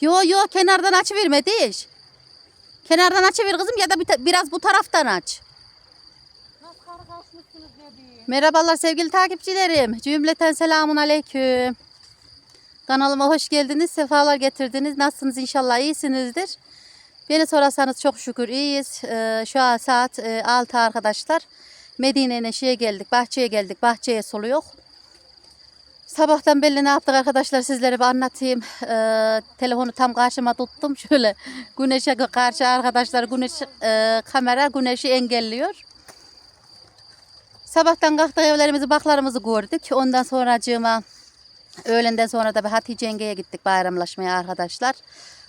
Yo yo kenardan açıverme diş. Kenardan açıver kızım ya da bir biraz bu taraftan aç. Merhabalar sevgili takipçilerim. Cümleten selamun aleyküm. Kanalıma hoş geldiniz. Sefalar getirdiniz. Nasılsınız inşallah iyisinizdir. Beni sorarsanız çok şükür iyiyiz. Ee, şu an saat e, 6 arkadaşlar. Medine'ye şeye geldik. Bahçeye geldik. Bahçeye soluyor. Sabahtan belli ne yaptık arkadaşlar sizlere bir anlatayım. Ee, telefonu tam karşıma tuttum. Şöyle güneşe karşı arkadaşlar güneş e, kamera güneşi engelliyor. Sabahtan kalktık evlerimizi baklarımızı gördük. Ondan sonracığıma öğlenden sonra da bir Hatice yengeye gittik bayramlaşmaya arkadaşlar.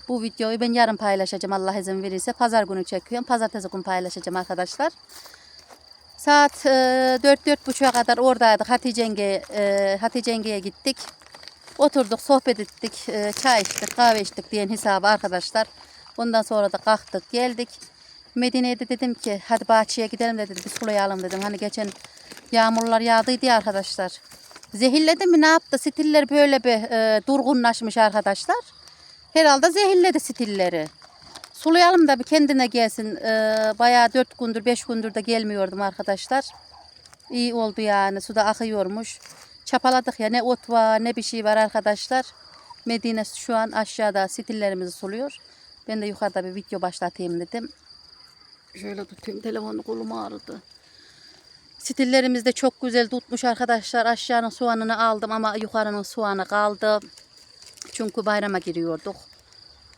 Bu videoyu ben yarın paylaşacağım Allah izin verirse. Pazar günü çekiyorum. Pazartesi günü paylaşacağım arkadaşlar. Saat e, 4-4.30'a kadar oradaydık. Hatice, yenge, e, Hatice yengeye gittik. Oturduk, sohbet ettik, e, çay içtik, kahve içtik diyen hesabı arkadaşlar. Ondan sonra da kalktık, geldik. Medine'ye de dedim ki hadi bahçeye gidelim de dedim bir sulayalım dedim. Hani geçen yağmurlar yağdıydı ya arkadaşlar. Zehirledi mi ne yaptı? Stiller böyle bir e, durgunlaşmış arkadaşlar. Herhalde zehirledi stilleri. Sulayalım da bir kendine gelsin. E, bayağı 4 gündür 5 gündür de gelmiyordum arkadaşlar. İyi oldu yani suda akıyormuş. Çapaladık ya ne ot var ne bir şey var arkadaşlar. Medine şu an aşağıda stillerimizi suluyor. Ben de yukarıda bir video başlatayım dedim. Şöyle tutayım telefonu kolum ağrıdı. Stillerimiz de çok güzel tutmuş arkadaşlar. Aşağının soğanını aldım ama yukarının soğanı kaldı. Çünkü bayrama giriyorduk.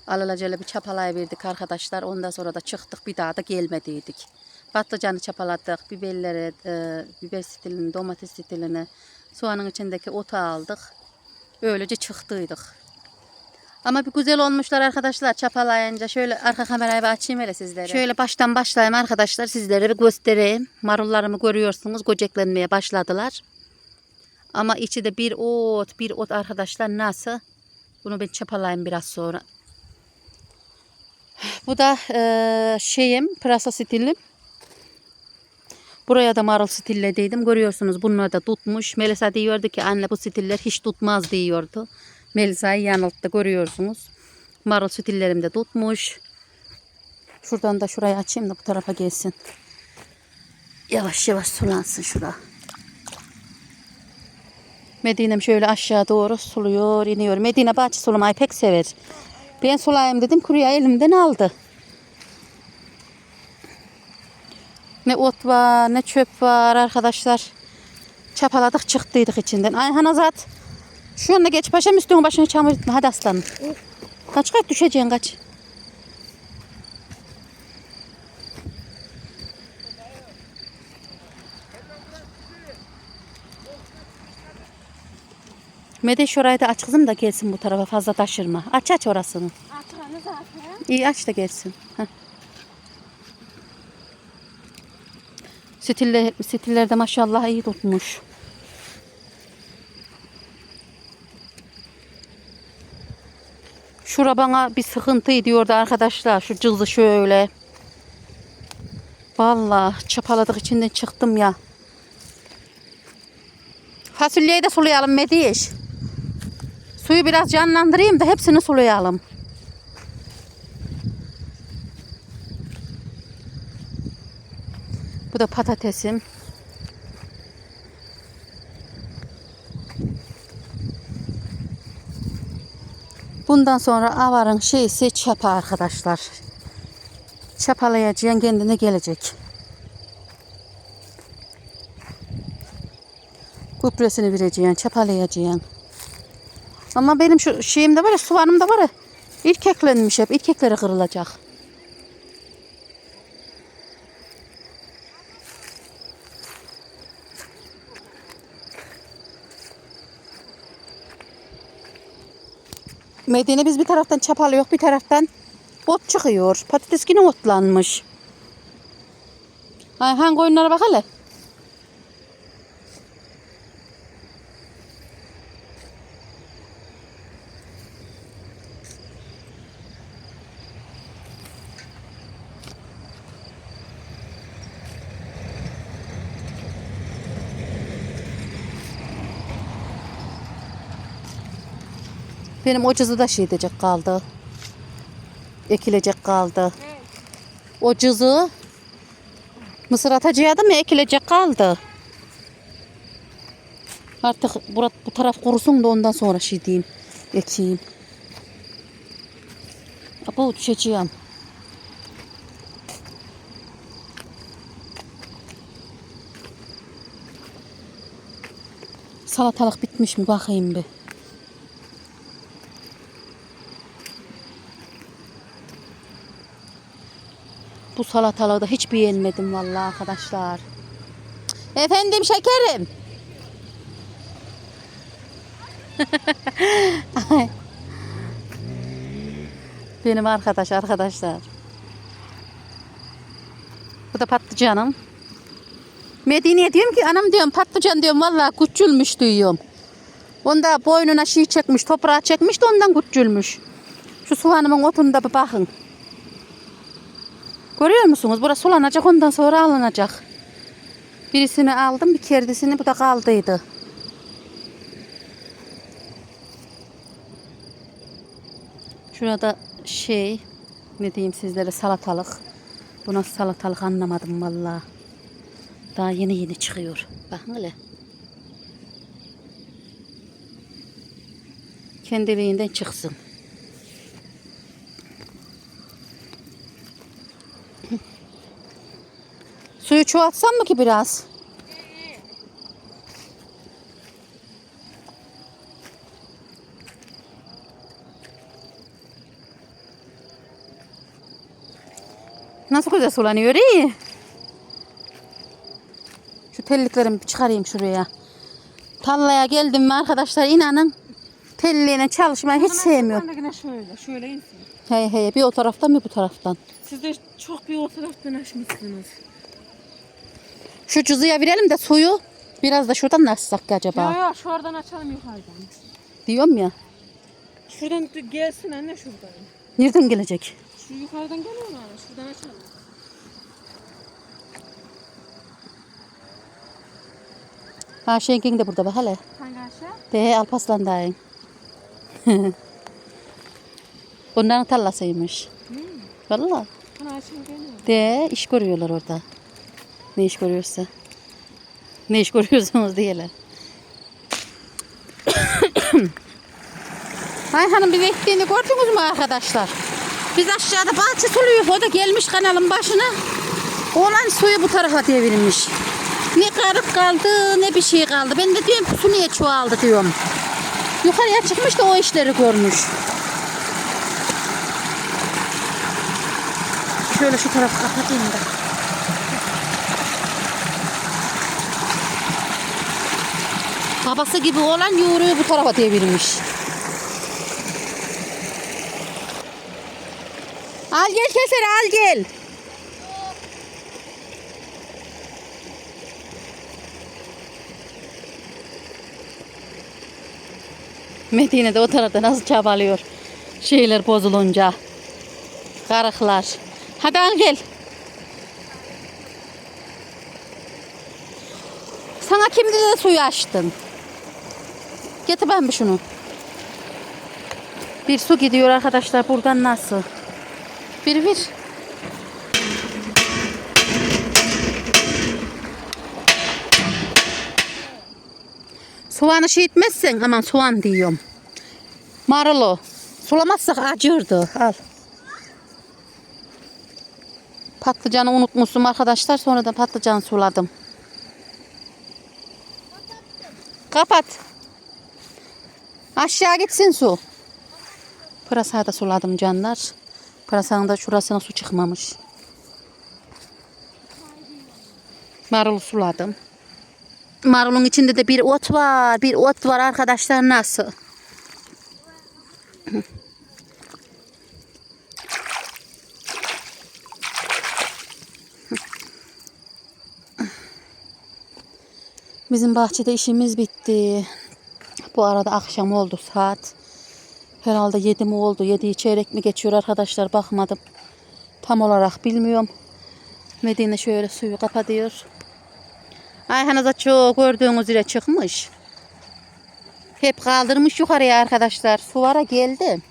Alelacele bir çapalayıverdik arkadaşlar. Ondan sonra da çıktık bir daha da gelmediydik. Patlıcanı çapaladık. Biberleri, e, biber stilini, domates stilini, soğanın içindeki otu aldık. Öylece çıktıydık. Ama bir güzel olmuşlar arkadaşlar çapalayınca. Şöyle arka kamerayı bir açayım hele sizlere. Şöyle baştan başlayayım arkadaşlar sizlere bir göstereyim. Marullarımı görüyorsunuz göceklenmeye başladılar. Ama içi de bir ot bir ot arkadaşlar nasıl? Bunu ben çapalayayım biraz sonra. Bu da eee, şeyim pırasa stilim. Buraya da marul stillediydim. Görüyorsunuz bunlar da tutmuş. Melisa diyordu ki anne bu stiller hiç tutmaz diyordu. Melisa'yı yanılttı görüyorsunuz. Marul stillerim de tutmuş. Şuradan da şurayı açayım da bu tarafa gelsin. Yavaş yavaş sulansın şura. Medine'm şöyle aşağı doğru suluyor, iniyor. Medine bahçe sulamayı pek sever. Ben sulayayım dedim, kuruya elimden aldı. Ne ot var, ne çöp var arkadaşlar. Çapaladık çıktıydık içinden. Ayhan Azat. Şu anda geç paşam üstüne başını çamur etme. Hadi aslanım. Kaç kaç düşeceksin kaç. Mede şurayı da aç kızım da gelsin bu tarafa fazla taşırma. Aç aç orasını. Atranı zaten. İyi aç da gelsin. Heh. Stiller, stiller de maşallah iyi tutmuş. Şura bana bir sıkıntı diyordu arkadaşlar. Şu cılızı şöyle. Vallahi çapaladık içinden çıktım ya. Fasulyeyi de sulayalım Mediş. Suyu biraz canlandırayım da hepsini sulayalım. Bu da patatesim. Bundan sonra avarın şeysi çapa arkadaşlar. Çapalayacaksın kendine gelecek. Gübresini vereceksin, çapalayacaksın. Ama benim şu şeyimde var ya, soğanımda var ya, irkeklenmiş hep, irkekleri kırılacak. Medine biz bir taraftan çapalıyor, bir taraftan ot çıkıyor. Patates yine otlanmış. Ay, hangi oyunlara bak hele. Benim o da şey edecek kaldı. ekilecek kaldı. O cızı mısır atacaktı mı ekilecek kaldı. Artık burat, bu taraf kurusun da ondan sonra şey diyeyim. Ekeyim. Bu düşeceğim. Salatalık bitmiş mi bakayım bir. Salatalığı da hiç beğenmedim vallahi arkadaşlar. Efendim şekerim. Benim arkadaş arkadaşlar. Bu da patlıcanım. Medine'ye diyorum ki anam diyorum patlıcan diyorum vallahi küçülmüş diyorum. Onda boynuna şey çekmiş, toprağa çekmiş de ondan küçülmüş. Şu soğanımın otunda bir bakın. Görüyor musunuz? Burası sulanacak ondan sonra alınacak. Birisini aldım bir kerdisini bu da kaldıydı. Şurada şey ne diyeyim sizlere salatalık. Bu nasıl salatalık anlamadım vallahi. Daha yeni yeni çıkıyor. Bakın hele. Kendiliğinden çıksın. Suyu çoğaltsam mı ki biraz? Nasıl güzel sulanıyor iyi. Şu telliklerimi çıkarayım şuraya. Tarlaya geldim mi arkadaşlar inanın telliğine çalışmayı hiç sevmiyorum. Şöyle, şöyle insin. Hey hey bir o taraftan bir bu taraftan. Siz de çok bir o taraftan açmışsınız. Şu cızıya verelim de suyu biraz da şuradan nasıl açsak ki acaba? Ya ya şuradan açalım yukarıdan. Diyorum ya. Şuradan gelsin anne şuradan. Nereden gelecek? Şu yukarıdan geliyor mu? Şuradan açalım. Ha Şenkin de burada bak hele. Hangi aşağı? De Alpaslan dayın. Onların tarlasıymış. Hmm. Valla. De iş görüyorlar orada. Ne iş görüyorsa. Ne iş görüyorsunuz diyeler. Ay hanım biz ektiğini gördünüz mü arkadaşlar? Biz aşağıda bahçe suluyoruz. O da gelmiş kanalın başına. Olan suyu bu tarafa devirmiş. Ne karık kaldı ne bir şey kaldı. Ben de diyorum su niye çoğaldı diyorum. Yukarıya çıkmış da o işleri görmüş. Şöyle şu tarafı kapatayım da. Babası gibi olan yoğuruyor bu tarafa devirmiş. Al gel keser al gel. Medine de o tarafta nasıl çabalıyor. Şeyler bozulunca. Karıklar. Hadi al gel. Sana kim dedi de suyu açtın? Getir ben bir şunu. Bir su gidiyor arkadaşlar buradan nasıl? Bir bir. Soğanı şey etmezsen aman soğan diyorum. Marulu. Sulamazsak acırdı. Al. Patlıcanı unutmuşum arkadaşlar. Sonradan patlıcan suladım. Kapat. Aşağı gitsin su. Pırasayı da suladım canlar. Pırasanın da şurasına su çıkmamış. Marulu suladım. Marulun içinde de bir ot var. Bir ot var arkadaşlar nasıl? Bizim bahçede işimiz bitti. Bu arada akşam oldu saat. Herhalde 7 mi oldu? 7'yi çeyrek mi geçiyor arkadaşlar bakmadım. Tam olarak bilmiyorum. Medine şöyle suyu kapatıyor. Ayhan'a da çok gördüğünüz üzere çıkmış. Hep kaldırmış yukarıya arkadaşlar. Suvara geldi.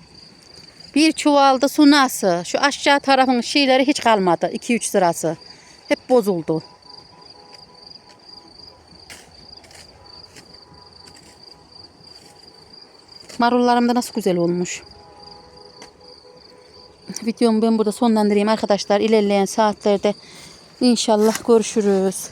Bir çuvalda su nasıl? Şu aşağı tarafın şeyleri hiç kalmadı. 2-3 sırası. Hep bozuldu. Marullarım da nasıl güzel olmuş. Videomu ben burada sonlandırayım arkadaşlar. İlerleyen saatlerde inşallah görüşürüz.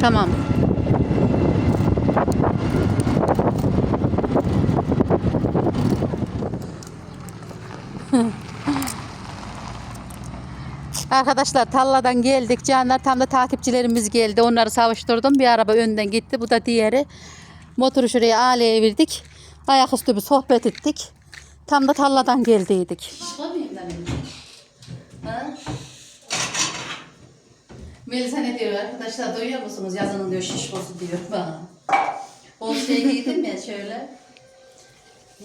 Tamam. Arkadaşlar talladan geldik. Canlar tam da takipçilerimiz geldi. Onları savuşturdum. Bir araba önden gitti. Bu da diğeri. Motoru şuraya aileye verdik. Ayaküstü bir sohbet ettik. Tam da talladan geldiydik. Melisa ne diyor arkadaşlar duyuyor musunuz? Yazının diyor şişkosu diyor bana. O şey giydim ya şöyle.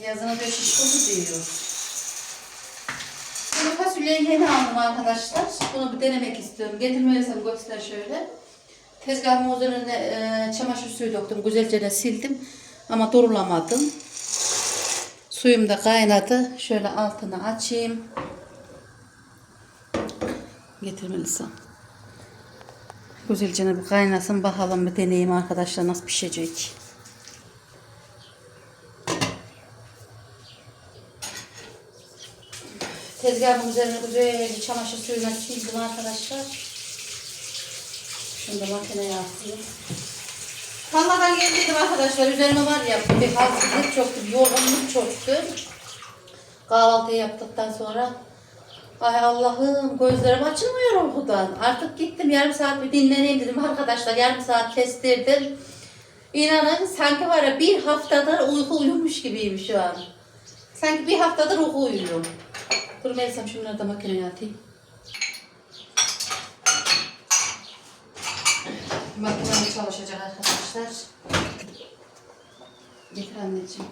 Yazının diyor şişkosu diyor. Bunu fasulyeyi yeni aldım arkadaşlar. Bunu bir denemek istiyorum. Getirmeliysem göster şöyle. Tezgahımın üzerine e, çamaşır suyu döktüm. Güzelce de sildim. Ama durulamadım. Suyum da kaynadı. Şöyle altını açayım. Getirmeliysem. Güzelce bir kaynasın bakalım bir deneyeyim arkadaşlar nasıl pişecek. Tezgahın üzerine güzel bir çamaşır suyuna sildim arkadaşlar. Şunu da makineye atayım. Tarladan geldiydim arkadaşlar. Üzerine var ya bir halsizlik çoktu, bir yorgunluk çoktu. Kahvaltı yaptıktan sonra Ay Allah'ım gözlerim açılmıyor uykudan. Artık gittim yarım saat bir dinleneyim dedim arkadaşlar. Yarım saat kestirdim. İnanın sanki var ya bir haftadır uyku uyumuş gibiyim şu an. Sanki bir haftadır uyku uyuyorum. Dur Melisa'm şunları da makineye atayım. Makinem çalışacak arkadaşlar. Getir anneciğim.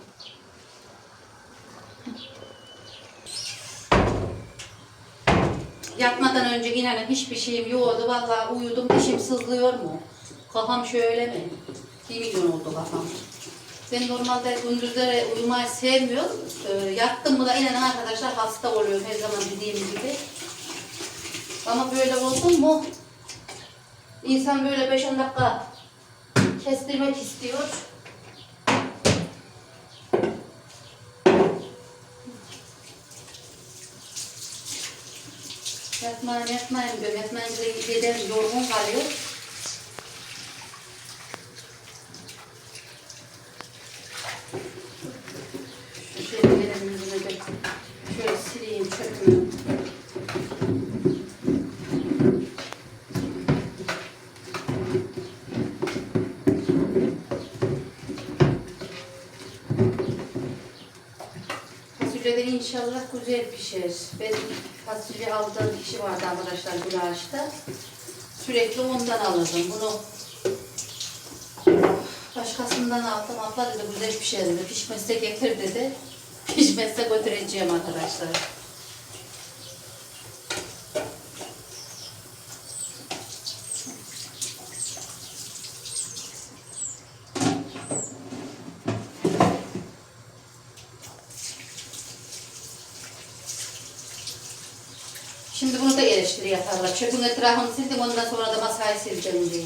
Yatmadan önce inanın hiçbir şeyim yoktu. Vallahi uyudum. Dişim sızlıyor mu? Kafam şöyle mi? 1 milyon oldu kafam. Ben normalde gündüzleri uyumayı sevmiyorum. Ee, yattım mı da inanın arkadaşlar hasta oluyorum her zaman dediğim gibi. Ama böyle olsun mu? İnsan böyle 5-10 dakika kestirmek istiyor. Yatmayayım yatmayayım diyorum. Yatmayınca da giderim yorgun kalıyor. Şu şeylerimizi de şöyle sileyim çöpümü. Fasulyeleri inşallah güzel pişer. Ben fasulye aldığım kişi vardı arkadaşlar Gülaş'ta. Sürekli ondan alırdım. Bunu başkasından aldım. Abla dedi güzel pişer dedi. Pişmezse getir dedi. Pişmezse götüreceğim arkadaşlar. Şimdi bunu da eleştiri yaparlar. Çöpün etrafını sildim ondan sonra da masayı sileceğim diye.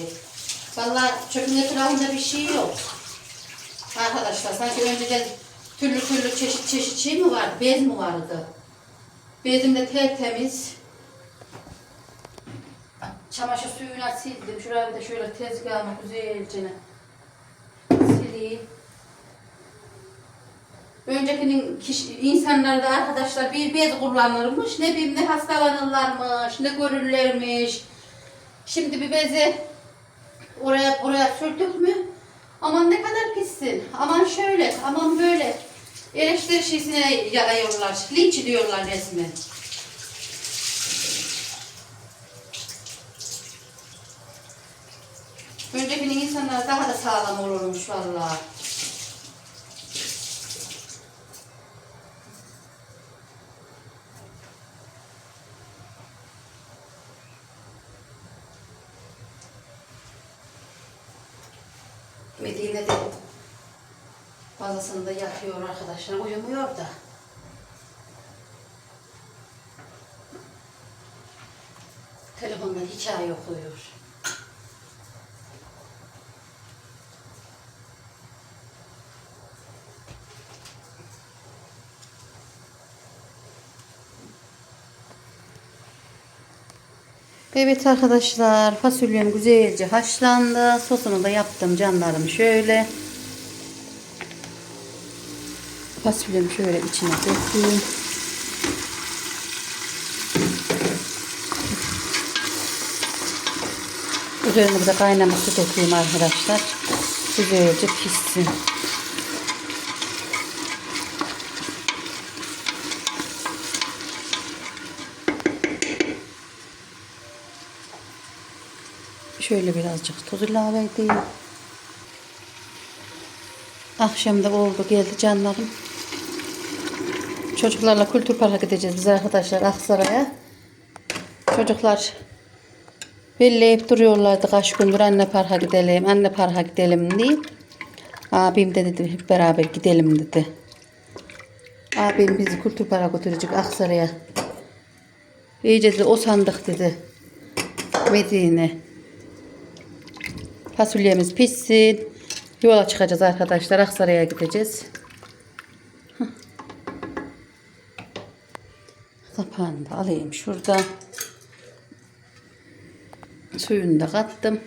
Vallahi çöpün etrafında bir şey yok. Arkadaşlar sanki önceden türlü türlü çeşit çeşit şey mi vardı? Bez mi vardı? Bezim de tertemiz. Çamaşır suyuna sildim. Şuraya bir de şöyle tezgahımı güzelce sileyim. Öncekinin kişi, insanlar da arkadaşlar bir bez kullanırmış. Ne bileyim ne hastalanırlarmış, ne görürlermiş. Şimdi bir bezi oraya buraya sürdük mü? Aman ne kadar pissin. Aman şöyle, aman böyle. Eleştiri şeysine yayıyorlar. Linç diyorlar resmen. Öncekinin insanlar daha da sağlam olurmuş vallahi. Medine de bazısında yatıyor arkadaşlar. Uyumuyor da. Telefondan hikaye okuyor. Evet arkadaşlar fasulyem güzelce haşlandı. Sosunu da yaptım canlarım şöyle. Fasulyemi şöyle içine dökeyim. Üzerine bir de kaynamış su dökeyim arkadaşlar. Güzelce pişsin. Şöyle birazcık tuz ilave edeyim. Akşam da oldu geldi canlarım. Çocuklarla kültür parka gideceğiz biz arkadaşlar Aksaray'a. Çocuklar belleyip duruyorlardı kaç gündür anne parka gidelim, anne parka gidelim diye. Abim de dedi hep beraber gidelim dedi. Abim bizi kültür parka götürecek Aksaray'a. İyice dedi o sandık dedi. Medine. Fasulyemiz pişsin. Yola çıkacağız arkadaşlar. Aksaray'a gideceğiz. Kapağını da alayım şurada. Suyunu da kattım.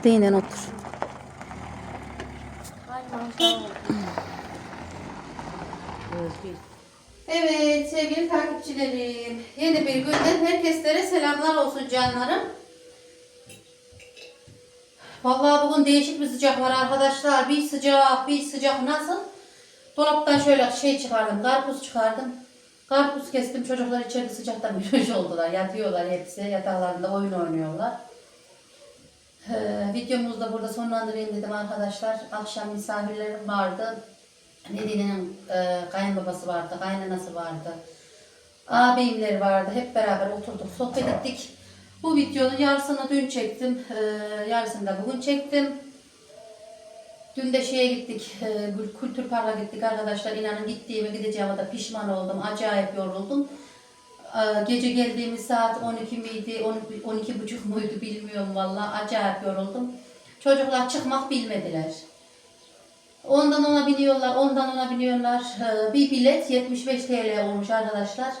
Da değinen otur. Evet sevgili takipçilerim. Yeni bir günden herkeslere selamlar olsun canlarım. Vallahi bugün değişik bir sıcak var arkadaşlar. Bir sıcak, bir sıcak nasıl? Dolaptan şöyle şey çıkardım, karpuz çıkardım. Karpuz kestim, çocuklar içeride sıcaktan bir oldular. Yatıyorlar hepsi, yataklarında oyun oynuyorlar. Ee, videomuzu da burada sonlandırayım dedim arkadaşlar. Akşam misafirlerim vardı. Nedine'nin e, kayınbabası vardı, kaynanası vardı. Ağabeyimleri vardı. Hep beraber oturduk, sohbet ettik. Bu videonun yarısını dün çektim. E, yarısını da bugün çektim. Dün de şeye gittik, e, kültür parka gittik arkadaşlar. İnanın gittiğime gideceğime de pişman oldum. Acayip yoruldum. Ee, Gece geldiğimiz saat 12 miydi, 12, 12 buçuk muydu bilmiyorum valla. Acayip yoruldum. Çocuklar çıkmak bilmediler. Ondan ona biniyorlar, ondan ona biniyorlar. Ee, Bir bilet 75 TL olmuş arkadaşlar.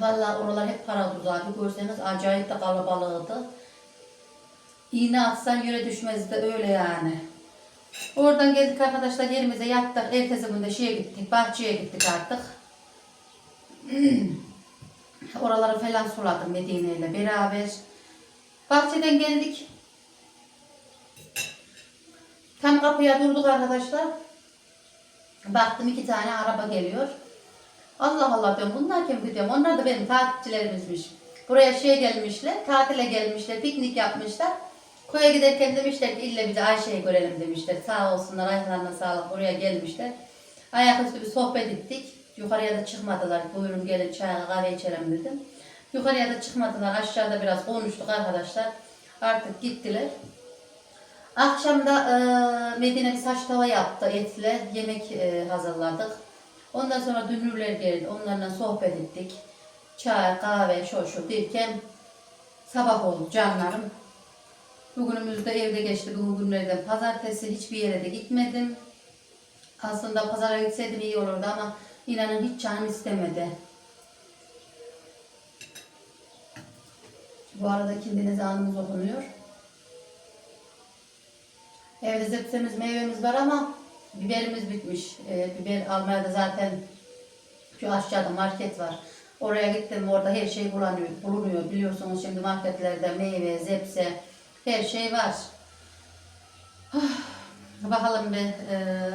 Vallahi oralar hep para tuzağı. Bir görseniz acayip de kalabalıktı. İğne atsan yere düşmezdi öyle yani. Oradan geldik arkadaşlar yerimize yattık. Ertesi günde şeye gittik, bahçeye gittik artık. Oraları falan suladım Medine ile beraber. Bahçeden geldik. Tam kapıya durduk arkadaşlar. Baktım iki tane araba geliyor. Allah Allah diyorum bunlar kim diyorum. Onlar da benim takipçilerimizmiş. Buraya şey gelmişler, tatile gelmişler, piknik yapmışlar. Koya giderken demişler ki illa bir de Ayşe'yi görelim demişler. Sağ olsunlar, ayaklarına sağlık buraya gelmişler. Ayaküstü bir sohbet ettik. Yukarıya da çıkmadılar. Buyurun gelin çay kahve içelim dedim. Yukarıya da çıkmadılar. Aşağıda biraz konuştuk arkadaşlar. Artık gittiler. Akşam da e, Medine bir saç tava yaptı etle. Yemek e, hazırladık. Ondan sonra dünürler geldi. Onlarla sohbet ettik. Çay, kahve, şu şu derken sabah oldu canlarım. Bugünümüz de evde geçti. Bugün günlerden pazartesi. Hiçbir yere de gitmedim. Aslında pazara gitseydim iyi olurdu ama inanın hiç canım istemedi. Bu arada kendinize anımız okunuyor. Evde zepsemiz, meyvemiz var ama biberimiz bitmiş. Ee, biber almaya da zaten şu aşağıda market var. Oraya gittim orada her şey bulunuyor, bulunuyor. Biliyorsunuz şimdi marketlerde meyve, zepse her şey var. Bakalım bir e,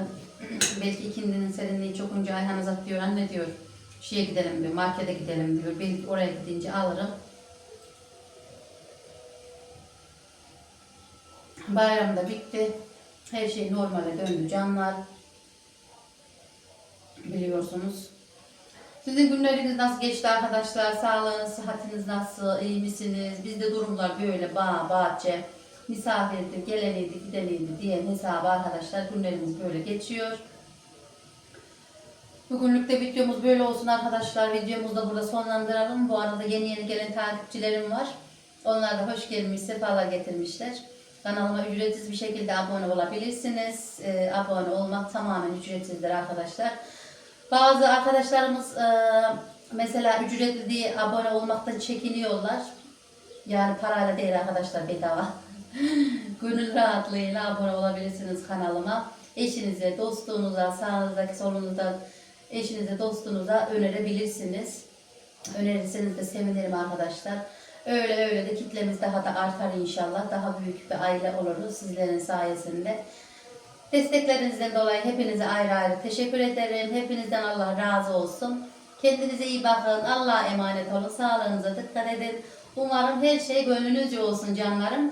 belki ikindinin serinliği çokunca Ayhan Azat diyor anne diyor şeye gidelim diyor markete gidelim diyor. Belki oraya gidince alırım. Bayram da bitti. Her şey normale döndü canlar. Biliyorsunuz. Sizin günleriniz nasıl geçti arkadaşlar? Sağlığınız, sıhhatiniz nasıl? İyi misiniz? Bizde durumlar böyle bağ, bahçe, misafirdi, geleniydi, gideniydi diye hesabı arkadaşlar. Günlerimiz böyle geçiyor. Bugünlük de videomuz böyle olsun arkadaşlar. Videomuzu da burada sonlandıralım. Bu arada yeni yeni gelen takipçilerim var. Onlar da hoş gelmiş, sefalar getirmişler. Kanalıma ücretsiz bir şekilde abone olabilirsiniz. Ee, abone olmak tamamen ücretsizdir arkadaşlar. Bazı arkadaşlarımız e, mesela ücretli diye abone olmaktan çekiniyorlar. Yani parayla değil arkadaşlar bedava. Gönül rahatlığıyla abone olabilirsiniz kanalıma. Eşinize, dostunuza, sağınızdaki solunuzda eşinize, dostunuza önerebilirsiniz. Önerirseniz de sevinirim arkadaşlar. Öyle öyle de kitlemiz daha da artar inşallah. Daha büyük bir aile oluruz sizlerin sayesinde. Desteklerinizden dolayı hepinize ayrı ayrı teşekkür ederim. Hepinizden Allah razı olsun. Kendinize iyi bakın. Allah'a emanet olun. Sağlığınıza dikkat edin. Umarım her şey gönlünüzce olsun canlarım.